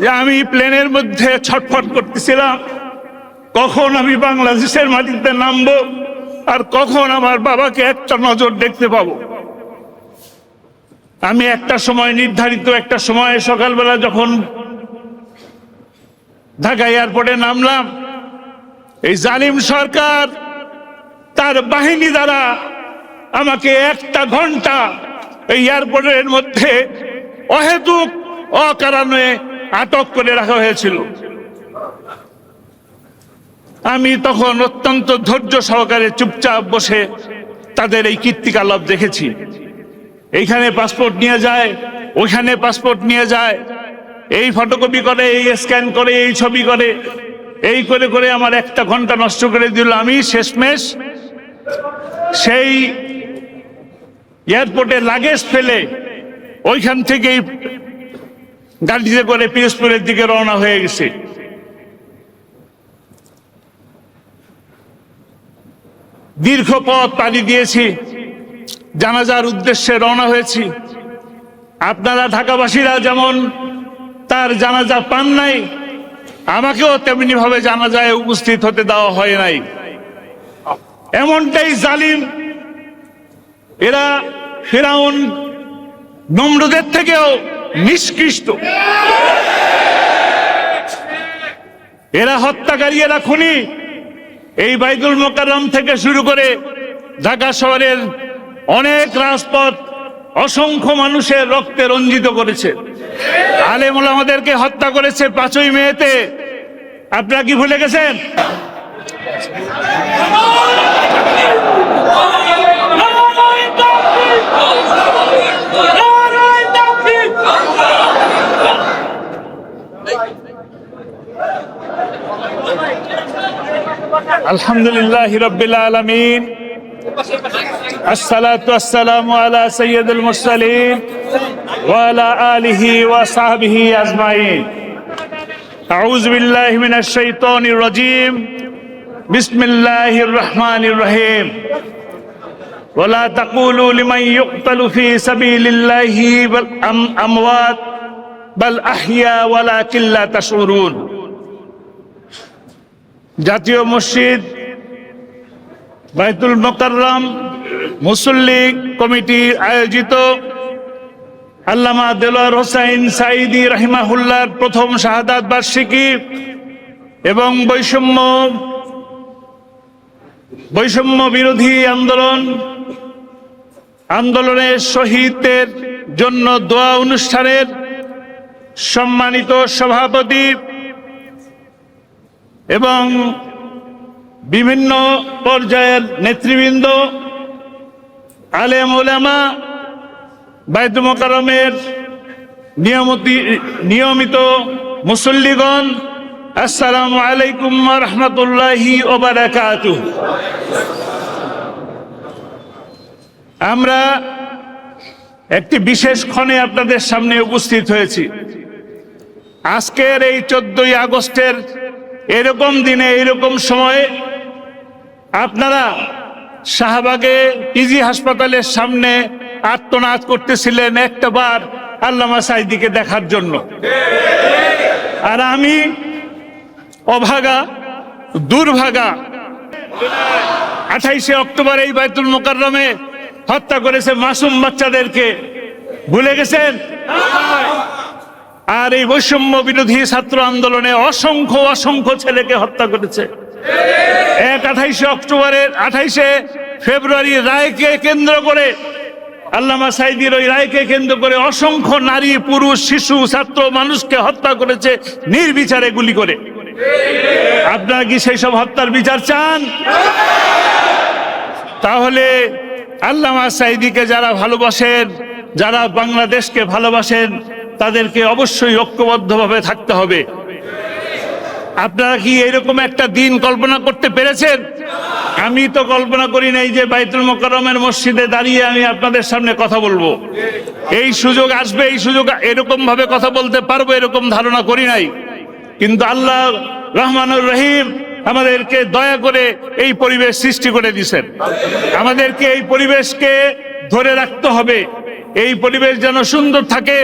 যে আমি প্লেনের মধ্যে ছটফট করতেছিলাম, কখন আমি বাংলাদেশের মাটিতে নামবো আর কখন আমার বাবাকে একটা নজর দেখতে পাবো? আমি একটা সময় নির্ধারিত একটা সময় সকালবেলা যখন ঢাকা এয়ারপোর্টে নামলাম, এই জালিম সরকার তার বাহিনী দ্বারা আমাকে একটা ঘণ্টা এই এয়ারপোর্টের মধ্যে অহেতুক অকারণে আটক করে রাখা হয়েছিল। আমি তখন অত্যন্ত ধৈর্য সহকারে চুপচাপ বসে তাদের এই কীর্তিকালাপ দেখেছি। এইখানে পাসপোর্ট নিয়ে যায়, ওইখানে পাসপোর্ট নিয়ে যায়, এই ফটোকপি করে, এই স্ক্যান করে, এই ছবি করে, এই করে করে আমার একটা ঘণ্টা নষ্ট করে দিল আমি শেষমেশ। সেই এয়ারপোর্টে লাগেজ ফেলে ওইখান থেকেই গাড়িতে করে পিরোজপুরের দিকে রওনা হয়ে গেছে। দীর্ঘ পথ পাড়ি দিয়েছি, জানাজার উদ্দেশ্যে রওনা হয়েছি। আপনারা ঢাকাবাসীরা যেমন তার জানাজা পান নাই, আমাকেও তেমনি ভাবে জানাজায় উপস্থিত হতে দেওয়া হয় নাই। এমনটাই জালিম, এরা ফেরাউন, নম্রদের থেকেও নিষ্কৃষ্ট। এরা হত্যাকারী, এরা খুনি। এই বাইদুল মোকাররম থেকে শুরু করে ঢাকা শহরের অনেক রাজপথ অসংখ্য মানুষের রক্তে রঞ্জিত করেছে। আলেমুল আমাদেরকে হত্যা করেছে পাঁচই মেয়েতে আপনারা কি ভুলে গেছেন? আলহামদুলিল্লাহ রব্বিল আলমিন الصلاة والسلام على سيد المرسلين وعلى آله وصحبه أجمعين أعوذ بالله من الشيطان الرجيم بسم الله الرحمن الرحيم ولا تقولوا لمن يقتل في سبيل الله بل أم أموات بل أحيا ولكن لا تشعرون জাতীয় মসজিদ, বাইতুল মোকাররম মুসল্লি কমিটি আয়োজিত আল্লামা দেলোয়ার হোসাইন সাইদি রাহিমাহুল্লার প্রথম শাহাদাত বার্ষিকী এবং বৈষম্য বৈষম্য বিরোধী আন্দোলন আন্দোলনের শহীদদের জন্য দোয়া অনুষ্ঠানের সম্মানিত সভাপতি এবং বিভিন্ন পর্যায়ের নেতৃবৃন্দ, আলেম ওলামা বাইত মোকারমের নিয়মতি, নিয়মিত মুসল্লিগণ, আসসালামু আলাইকুম রহমতুল্লাহি আমরা একটি বিশেষ ক্ষণে আপনাদের সামনে উপস্থিত হয়েছি। আজকের এই চোদ্দই আগস্টের এরকম দিনে, এরকম সময়ে আপনারা শাহবাগে পিজি হাসপাতালের সামনে আত্মনাদ করতেছিলেন একটা বার আল্লামা সাইদিকে দেখার জন্য। আর আমি অভাগা, দুর্ভাগা, আঠাইশে অক্টোবর এই বায়তুল মোকাররমে হত্যা করেছে মাসুম বাচ্চাদেরকে। ভুলে গেছেন? আর এই বৈষম্য বিরোধী ছাত্র আন্দোলনে অসংখ্য অসংখ্য ছেলেকে হত্যা করেছে। এক আঠাইশে অক্টোবরের আঠাইশে ফেব্রুয়ারি রায়কে কেন্দ্র করে, আল্লামা সাইদির ওই রায়কে কেন্দ্র করে অসংখ্য নারী, পুরুষ, শিশু, ছাত্র মানুষকে হত্যা করেছে নির্বিচারে গুলি করে। আপনারা কি সেই সব হত্যার বিচার চান? তাহলে আল্লামা সাইদিকে যারা ভালোবাসেন, যারা বাংলাদেশকে ভালোবাসেন তাদেরকে অবশ্যই ঐক্যবদ্ধভাবে থাকতে হবে। আপনারা কি এরকম একটা দিন কল্পনা করতে পেরেছেন? আমি তো কল্পনা করি নাই যে বাইতুল মোকাররমের মসজিদে দাঁড়িয়ে আমি আপনাদের সামনে কথা বলব। এই সুযোগ আসবে, এই সুযোগ এরকম ভাবে কথা বলতে পারব, এরকম ধারণা করি নাই। কিন্তু আল্লাহ রহমানুর রহিম আমাদেরকে দয়া করে এই পরিবেশ সৃষ্টি করে দিছেন আমাদেরকে এই পরিবেশকে ধরে রাখতে হবে। এই পরিবেশ যেন সুন্দর থাকে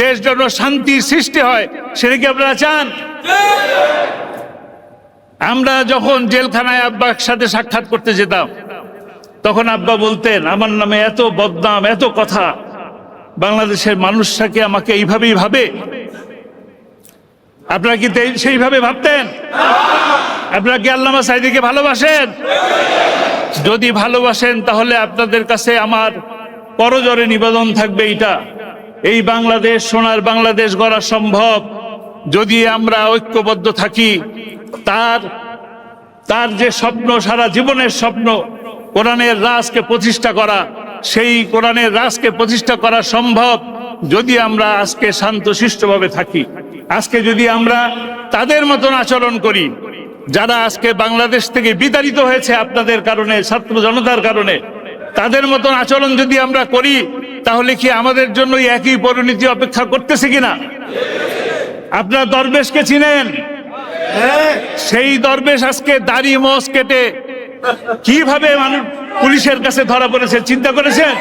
দেশ যেন শান্তির সৃষ্টি হয়, সেটা কি আপনারা চান? আমরা যখন জেলখানায় আব্বার সাথে সাক্ষাৎ করতে যেতাম, তখন আব্বা বলতেন, আমার নামে এত বদনাম, এত কথা, বাংলাদেশের মানুষটাকে আমাকে এইভাবেই ভাবে? আপনারা কি সেইভাবে ভাবতেন? আপনারা কি আল্লামা সাইদিকে ভালোবাসেন? যদি ভালোবাসেন, তাহলে আপনাদের কাছে আমার করজরে নিবেদন থাকবে এটা এই বাংলাদেশ, সোনার বাংলাদেশ গড়া সম্ভব। যদি আমরা ঐক্যবদ্ধ থাকি, তার তার যে স্বপ্ন, সারা জীবনের স্বপ্ন, কোরআনের রাজকে প্রতিষ্ঠা করা, সেই কোরআনের রাজকে প্রতিষ্ঠা করা সম্ভব যদি আমরা আজকে শান্তশিষ্টভাবে থাকি। আজকে যদি আমরা তাদের মতন আচরণ করি, যারা আজকে বাংলাদেশ থেকে বিতাড়িত হয়েছে আপনাদের কারণে, ছাত্র জনতার কারণে, তাদের মতন আচরণ যদি আমরা করি তাহলে কি আমাদের জন্য একই পরিণতি অপেক্ষা করতেছে কিনা? আপনারা দরবেশকে চিনেন? সেই দরবেশ আজকে দাড়ি মোষ কেটে কীভাবে মানুষ পুলিশের কাছে ধরা পড়েছে, চিন্তা করেছেন?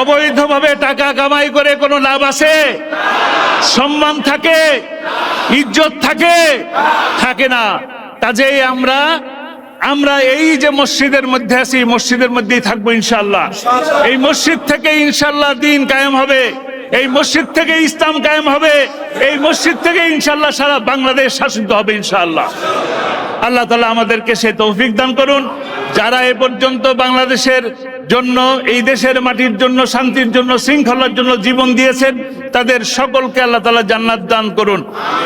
অবৈধভাবে টাকা কামাই করে কোনো লাভ আছে? সম্মান থাকে? ইজ্জত থাকে? থাকে না। কাজেই আমরা আমরা এই যে মসজিদের মধ্যে আছি এই মসজিদের মধ্যেই থাকব ইনশাল্লাহ এই মসজিদ থেকে ইনশাল্লাহ দিন কায়েম হবে। এই মসজিদ থেকে ইসলাম কায়েম হবে। এই মসজিদ থেকে ইনশাল্লাহ সারা বাংলাদেশ শাসিত হবে ইনশাল্লাহ আল্লাহ তালা আমাদেরকে সে তৌফিক দান করুন। যারা এ পর্যন্ত বাংলাদেশের জন্য এই দেশের মাটির জন্য শান্তির জন্য শৃঙ্খলার জন্য জীবন দিয়েছেন তাদের সকলকে আল্লাহ তালা জান্নাত দান করুন।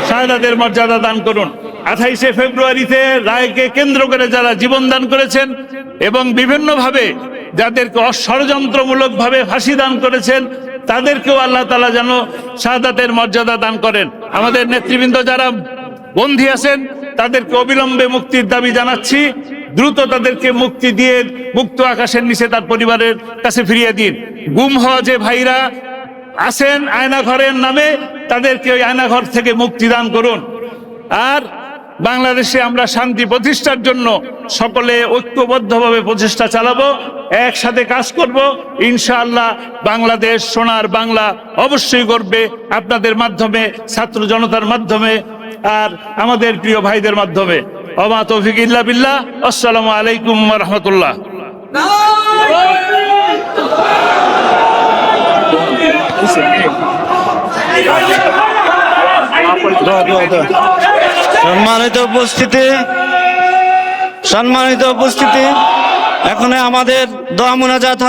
শাহাদাদের মর্যাদা দান করুন। আঠাইশে ফেব্রুয়ারিতে রায়কে কেন্দ্র করে যারা জীবন দান করেছেন এবং বিভিন্নভাবে যাদেরকে অষড়যন্ত্রমূলক ভাবে ফাঁসি দান করেছেন, তাদেরকেও আল্লাহ তালা যেন শাহাদাতের মর্যাদা দান করেন। আমাদের নেতৃবৃন্দ যারা বন্দী আছেন, তাদেরকে অবিলম্বে মুক্তির দাবি জানাচ্ছি। দ্রুত তাদেরকে মুক্তি দিয়ে মুক্ত আকাশের নিচে তার পরিবারের কাছে ফিরিয়ে দিন। গুম হওয়া যে ভাইরা আছেন আয়নাঘরের নামে, তাদেরকে ওই আয়নাঘর থেকে মুক্তি দান করুন। আর বাংলাদেশে আমরা শান্তি প্রতিষ্ঠার জন্য সকলে ঐক্যবদ্ধভাবে প্রচেষ্টা চালাবো, একসাথে কাজ করব। ইনশাআল্লাহ বাংলাদেশ সোনার বাংলা অবশ্যই করবে আপনাদের মাধ্যমে, ছাত্র জনতার মাধ্যমে আর আমাদের প্রিয় ভাইদের মাধ্যমে। অমা তৌফিক ইল্লা বিল্লাহ, আসসালামু আলাইকুম রহমতুল্লাহ। সম্মানিত উপস্থিতি সম্মানিত উপস্থিতি। এখন আমাদের দোয়া মোনাজাত